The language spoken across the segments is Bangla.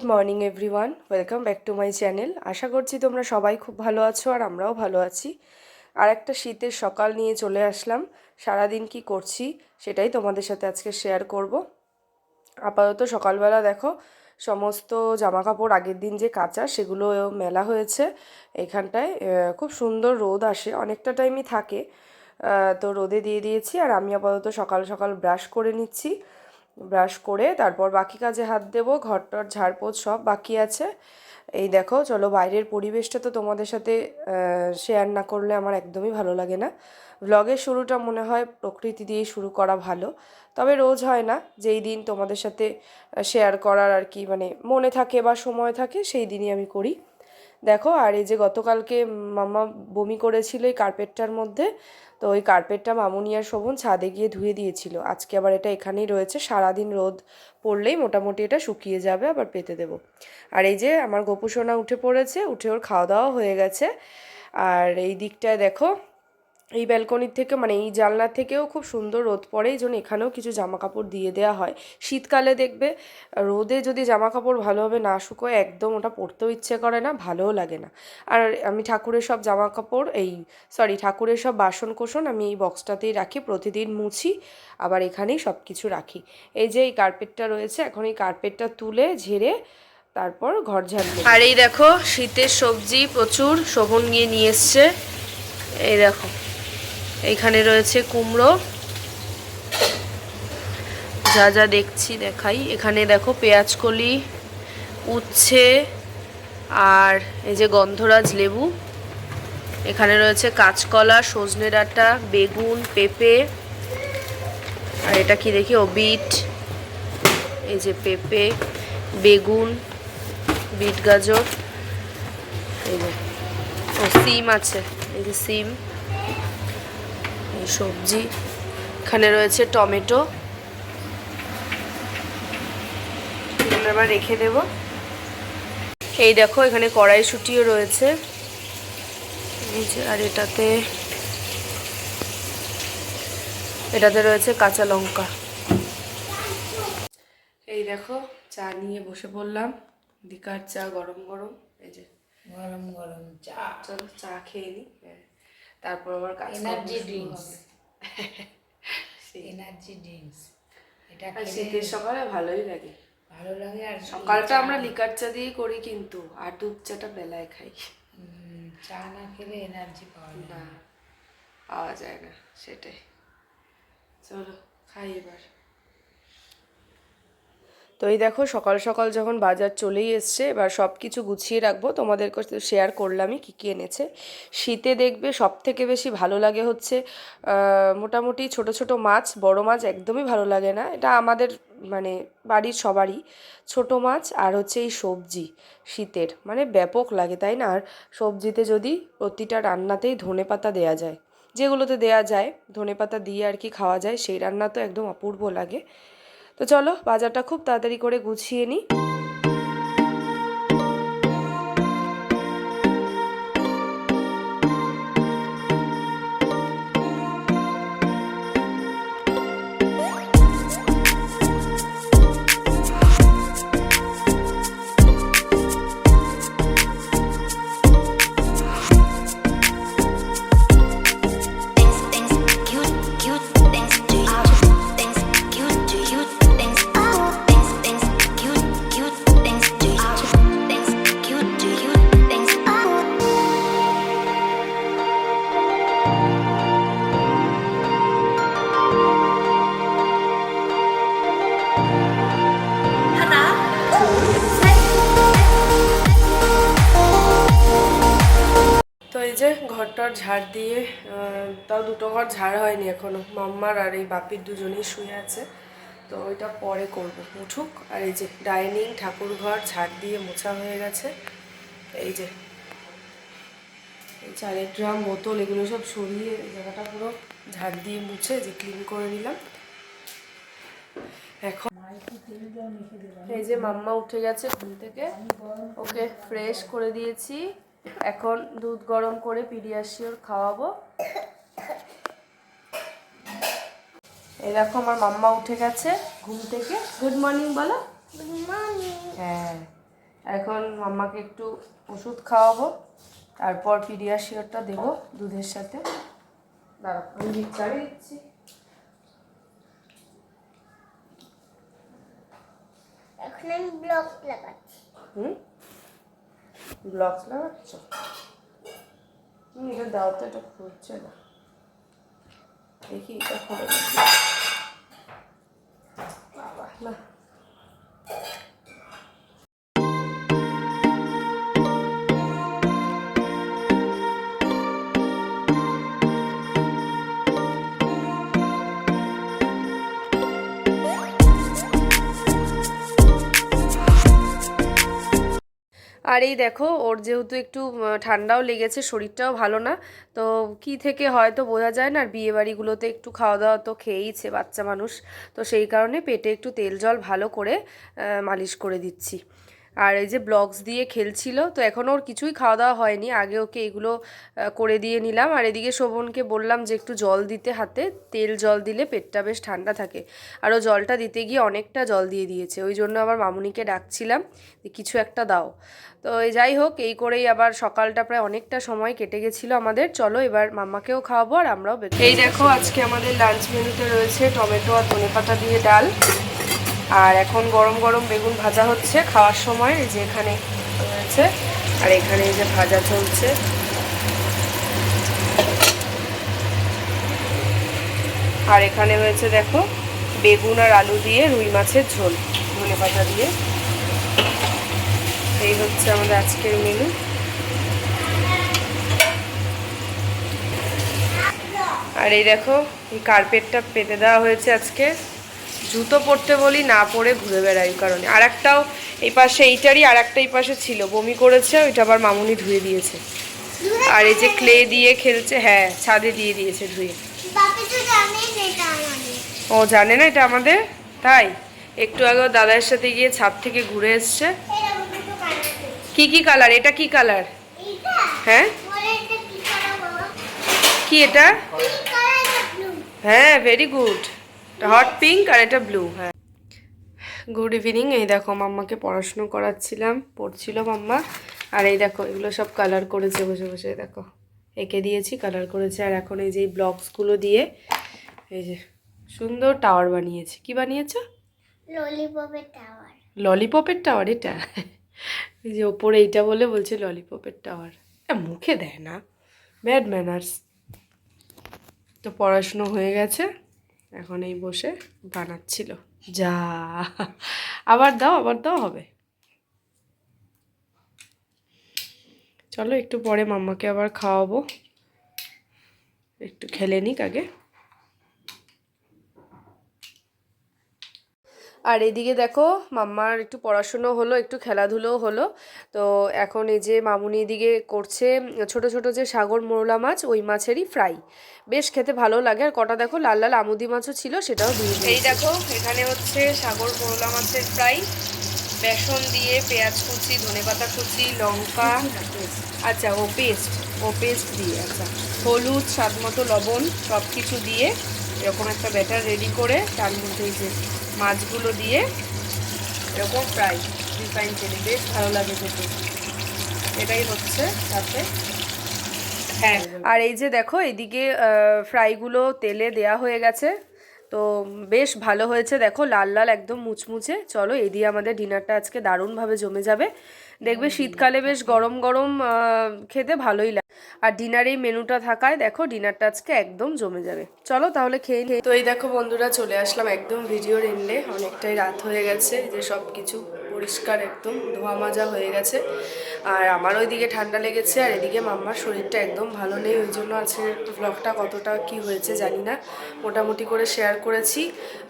Good morning everyone. Welcome back to my channel. আশা করছি তোমরা সবাই খুব ভালো আছো আর আমরাও ভালো আছি। আর একটা শীতের সকাল নিয়ে চলে আসলাম। সারাদিন কি করছি সেটাই তোমাদের সাথে আজকে শেয়ার করব। আপাতত সকালবেলা দেখো, সমস্ত জামা কাপড় আগের দিন যে কাঁচা সেগুলো মেলা হয়েছে। এখানটায় খুব সুন্দর রোদ আসে, অনেকটা টাইমই থাকে। তো রোদে দিয়ে দিয়েছি আর আমি আপাতত সকাল সকাল ব্রাশ করে নিচ্ছি। ব্রাশ করে তারপর বাকি কাজে হাত দেবো, ঘরটর ঝাড়পোছ সব বাকি আছে। এই দেখো, চলো বাইরের পরিবেশটা তো তোমাদের সাথে শেয়ার না করলে আমার একদমই ভালো লাগে না। ব্লগের শুরুটা মনে হয় প্রকৃতি দিয়েই শুরু করা ভালো। তবে রোজ হয় না, যেই দিন তোমাদের সাথে শেয়ার করার আর কি মানে মনে থাকে বা সময় থাকে, সেই দিনই আমি করি। দেখো, আর এই যে গতকালকে মামা বমি করেছিল এই কার্পেটটার মধ্যে, তো ওই কার্পেটটা মামুনি আর শোভন ছাদে গিয়ে ধুয়ে দিয়েছিল। আজকে আবার এটা এখানেই রয়েছে, সারাদিন রোদ পড়লেই মোটামুটি এটা শুকিয়ে যাবে, আবার পেতে দেবো। আর এই যে আমার গোপুসোনা উঠে পড়েছে, উঠে ওর খাওয়া দাওয়া হয়ে গেছে। আর এই দিকটায় দেখো এই ব্যালকনির থেকে মানে এই জানলার থেকেও খুব সুন্দর রোদ পড়ে, এই জন্য এখানেও কিছু জামা কাপড় দিয়ে দেওয়া হয়। শীতকালে দেখবে, রোদে যদি জামা কাপড় ভালোভাবে না শুকোয়, একদম ওটা পরতেও ইচ্ছে করে না, ভালোও লাগে না। আর আমি ঠাকুরের সব জামা কাপড় এই সরি ঠাকুরের সব বাসন কোসন আমি এই বক্সটাতেই রাখি, প্রতিদিন মুছি, আবার এখানেই সব কিছু রাখি। এই যে এই কার্পেটটা রয়েছে, এখন এই কার্পেটটা তুলে ঝেড়ে তারপর ঘর ঝাড়বো আর এই দেখো, শীতের সবজি প্রচুর, শোভন গিয়ে নিয়ে এসছে। এই দেখো। এইখানে রয়েছে কুমড়ো। যা যা দেখছি, দেখাই। এখানে দেখো পেঁয়াজ কলি উচ্ছে আর এই যে গন্ধরাজ লেবু। এখানে রয়েছে কাঁচকলা, সজনে ডাঁটা, বেগুন, পেঁপে। আর এটা কি দেখি? ও বিট এই যে পেঁপে, বেগুন, বিট গাজর। এই যে, ও, সিম আছে। এই যে সিম। সবজি। এখানে রয়েছে টমেটো। এগুলো আবার রেখে দেব। এই দেখো এখানে কড়াইশুটিও রয়েছে। আর এটাতে এটাতে রয়েছে কাঁচা লঙ্কা। এই দেখো চা নিয়ে বসে পড়লাম। দিকার চা গরম গরম এই যে। গরম গরম চা। চলো চা খেয়ে নিই হ্যাঁ। তারপর আবার কাজ এনার্জি ড্রিঙ্কস। এনার্জি ড্রিঙ্কস এটা শীতের সকালে ভালোই লাগে। ভালো লাগে আর সকালটা আমরা লিকার চা দিয়ে করি কিন্তু আর দুধ চাটা বেলায় খাই। চা না খেলে এনার্জি পাওয়া যায় না পাওয়া যায় না সেটাই। চলো খাই এবার। তো এই দেখো, সকাল সকাল যখন বাজার চলেই এসছে, এবার সব কিছু গুছিয়ে রাখব। তোমাদের শেয়ার করলামই কী কী এনেছে। শীতে দেখবে সব থেকে বেশি ভালো লাগে হচ্ছে মোটামুটি ছোট ছোট মাছ, বড় মাছ একদমই ভালো লাগে না। এটা আমাদের মানে বাড়ির সবারই। ছোট মাছ আর হচ্ছে এই সবজি শীতের মানে ব্যাপক লাগে, তাই না? আর সবজিতে যদি প্রতিটা রান্নাতেই ধনে পাতা দেওয়া যায়, যেগুলোতে দেওয়া যায়, ধনে পাতা দিয়ে আর কি খাওয়া যায়, সেই রান্না তো একদম অপূর্ব লাগে। তো চলো বাজারটা খুব তাড়াতাড়ি করে গুছিয়ে নিই। যে ঘরটার ঝাড় দিয়ে তাও দুটো ঘর ঝাড় হয়নি এখনও। মাম্মার আর এই বাপির দুজনেই শুয়ে আছে। তো ওইটা পরে করব। উঠুক, আর এই যে ডাইনিং ঠাকুর ঘর ঝাড় দিয়ে মোছা হয়ে গেছে। এই যে চালের ড্রাম, বোতল, এগুলো সব সরিয়ে জায়গাটা পুরো ঝাড় দিয়ে মুছে, যে ক্লিন করে নিলাম। এখন এই যে মাম্মা উঠে গেছে ঘুম থেকে। ওকে ফ্রেশ করে দিয়েছি। এখন দুধ গরম করে পিডিয়াশিওর খাওয়াবো। এরকম আমার মাম্মা উঠে গেছে ঘুম থেকে। গুড মর্নিং বলো। হ্যাঁ এখন মাম্মাকে একটু ওষুধ খাওয়াবো তারপর পিডিয়াশিওরটা দেবো দুধের সাথে। দাঁড়া আমি দিচ্ছি। এখন আমি ব্লক লাগাচ্ছি। হুম? ব্লকস লাগাচ্ছ এটা দাও তো এটা খুলছে না। দেখি এটা খুলে এই দেখো, ওর যেহেতু একটু ঠান্ডাও লেগেছে, শরীরটাও ভালো না। তো কি থেকে হয়তো বোঝা যায় না, আর বিয়েবাড়িগুলোতে একটু খাওয়া দাওয়া তো খেয়েইছে বাচ্চা মানুষ। তো সেই কারণে পেটে একটু তেল জল ভালো করে মালিশ করে দিচ্ছি। আর এই যে ব্লগস দিয়ে খেলছিল, তো এখন ওর কিছুই খাওয়া দাওয়া হয়নি। আগে ওকে এগুলো করে দিয়ে নিলাম। আর এদিকে শোভনকে বললাম যে একটু জল দিতে হাতে, তেল জল দিলে পেটটা বেশ ঠান্ডা থাকে। আর ও জলটা দিতে গিয়ে অনেকটা জল দিয়ে দিয়েছে। ওই জন্য আবার মামুনিকে ডাকছিলাম যে কিছু একটা দাও। তো যাই হোক, এই করেই আবার সকালটা প্রায় অনেকটা সময় কেটে গেছিল আমাদের। চলো এবার মাম্মাকেও খাওয়াবো আর আমরাও এই দেখো, আজকে আমাদের লাঞ্চ মেনুতে রয়েছে টমেটো আর ধনেপাতা দিয়ে ডাল। আর এখন গরম গরম বেগুন ভাজা হচ্ছে খাওয়ার সময় যে এখানে রয়েছে। আর এখানে এই যে ভাজা চলছে। আর এখানে হয়েছে দেখো, বেগুন আর আলু দিয়ে রুই মাছের ঝোল ধনেপাতা দিয়ে। এই হচ্ছে আমাদের আজকের মেনু আর এই দেখো, এই কার্পেটটা পেতে দেওয়া হয়েছে আজকে। জুতো পরতে বলি না পরে ঘুরে বেড়াই কারণে। আর একটাও এই পাশে এইটারই আর একটা এই পাশে ছিল বমি করেছে ওইটা আবার মামুনি ধুয়ে দিয়েছে। আর এই যে ক্লে দিয়ে খেলছে হ্যাঁ ছাদে দিয়ে দিয়েছে ধুয়ে। ও জানে না এটা আমাদের? তাই? একটু আগে ওর দাদার সাথে গিয়ে ছাদ থেকে ঘুরে এসছে। কি কি কালার? এটা কি কালার? হ্যাঁ? কি এটা? হ্যাঁ ভেরি গুড হট পিঙ্ক আর এটা ব্লু হ্যাঁ। গুড ইভিনিং এই দেখো মাম্মাকে পড়াশুনো করাচ্ছিলাম পড়ছিল মাম্মা। আর এই দেখো এগুলো সব কালার করেছে বসে বসে দেখো। এঁকে দিয়েছি কালার করেছে। আর এখন এই যে এই ব্লকসগুলো দিয়ে এই যে সুন্দর টাওয়ার বানিয়েছে। কি বানিয়েছো? ললিপপের টাওয়ার ললিপপের টাওয়ার এটা? এই যে ওপরে এইটা বলে বলছে ললিপপের টাওয়ার মুখে দেয় না। ব্যাড ম্যানার্স তো পড়াশুনো হয়ে গেছে। এখন এই বসে বানাচ্ছিল। যা, আবার দাও আবার দাও হবে। চলো একটু পরে মাম্মাকে আবার খাওয়াবো। একটু খেলে নিক আগে। আর এদিকে দেখো মাম্মার একটু পড়াশুনো হলো, একটু খেলাধুলোও হলো। তো এখন এই যে মামুনি এদিকে করছে ছোট ছোট যে সাগর মোরলা মাছ, ওই মাছেরই ফ্রাই। বেশ খেতে ভালো লাগে। আর কটা দেখো লাল লাল আমুদি মাছও ছিল, সেটাও দিয়ে এই দেখো, এখানে হচ্ছে সাগর মোরলা মাছের ফ্রাই। বেসন দিয়ে পেঁয়াজ কুচি, ধনেপাতা কুচি, লঙ্কা। আচ্ছা ও পেস্ট ও পেস্ট দিয়ে আচ্ছা। হলুদ স্বাদ মতো লবণ সব কিছু দিয়ে এরকম একটা ব্যাটার রেডি করে তার মধ্যে এই যে মাছগুলো দিয়ে এরকম ফ্রাই রিফাইন তেলে বেশ ভালো লাগে খেতে। এটাই হচ্ছে সাথে হ্যাঁ আর এই যে দেখো, এদিকে ফ্রাইগুলো তেলে দেয়া হয়ে গেছে। তো বেশ ভালো হয়েছে। দেখো, লাল লাল একদম মুচমুচে। চলো এই দিয়ে আমাদের ডিনারটা আজকে দারুণভাবে জমে যাবে। দেখবে শীতকালে বেশ গরম গরম আহ, খেতে ভালোই লাগে। আর ডিনার এই মেনুটা থাকায় দেখো ডিনারটা আজকে একদম জমে যাবে। চলো তাহলে খেয়ে নিই তো এই দেখো বন্ধুরা চলে আসলাম একদম ভিডিওর এন্ডে অনেকটাই রাত হয়ে গেছে যে সব কিছু পরিষ্কার একদম, ধোয়া মাজা হয়ে গেছে। আর আমার ওইদিকে ঠান্ডা লেগেছে, আর এদিকে মাম্মার শরীরটা একদম ভালো নেই, ওই জন্য আজকের ব্লগটা কতটা কি হয়েছে জানি না। মোটামুটি করে শেয়ার করেছি।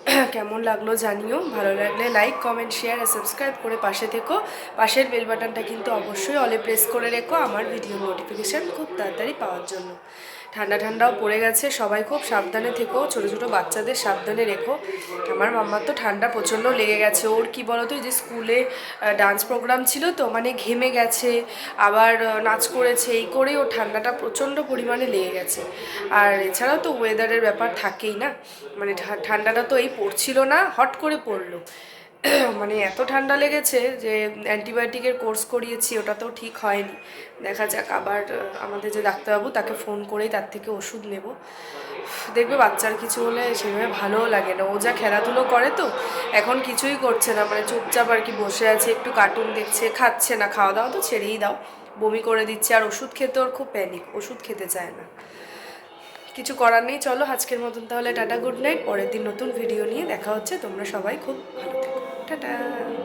কেমন লাগল জানিও, ভালো লাগলে লাইক কমেন্ট শেয়ার আর সাবস্ক্রাইব করে পাশে থেকো। পাশের বেল বাটনটা কিন্তু অবশ্যই অলে প্রেস করে রেখো, আমার ভিডিও নোটিফিকেশান খুব তাড়াতাড়ি পাওয়ার জন্য। ঠান্ডা ঠান্ডাও পড়ে গেছে, সবাই খুব সাবধানে থেকো, ছোটো ছোটো বাচ্চাদের সাবধানে রেখো। আমার মাম্মার তো ঠান্ডা প্রচণ্ড লেগে গেছে। ওর কি বলতো যে স্কুলে ডান্স প্রোগ্রাম ছিল তো মানে ঘেমে গেছে, আবার নাচ করেছে, এই করেই ওর ঠান্ডাটা প্রচণ্ড পরিমাণে লেগে গেছে। আর এছাড়াও তো ওয়েদারের ব্যাপার থাকেই না মানে ঠান্ডাটা তো এই পড়ছিল না, হট করে পড়ল। মানে এত ঠান্ডা লেগেছে যে অ্যান্টিবায়োটিকের কোর্স করিয়েছি, ওটাতেও ঠিক হয়নি। দেখা যাক, আবার আমাদের যে ডাক্তারবাবু তাকে ফোন করেই তার থেকে ওষুধ নেব। দেখবে বাচ্চার কিছু হলে সেভাবে ভালোও লাগে না। ও যা খেলাধুলো করে তো, এখন কিছুই করছে না। মানে চুপচাপ আর কি বসে আছে, একটু কার্টুন দেখছে, খাচ্ছে না। খাওয়া দাওয়া তো ছেড়েই দাও। বমি করে দিচ্ছে, আর ওষুধ খেতে ওর খুব প্যানিক ওষুধ খেতে চায় না। কিছু করার নেই, চলো আজকের মতন তাহলে টাটা গুড নাইট পরের দিন নতুন ভিডিও নিয়ে দেখা হচ্ছে। তোমরা সবাই খুব ভালো থেকো। টাটা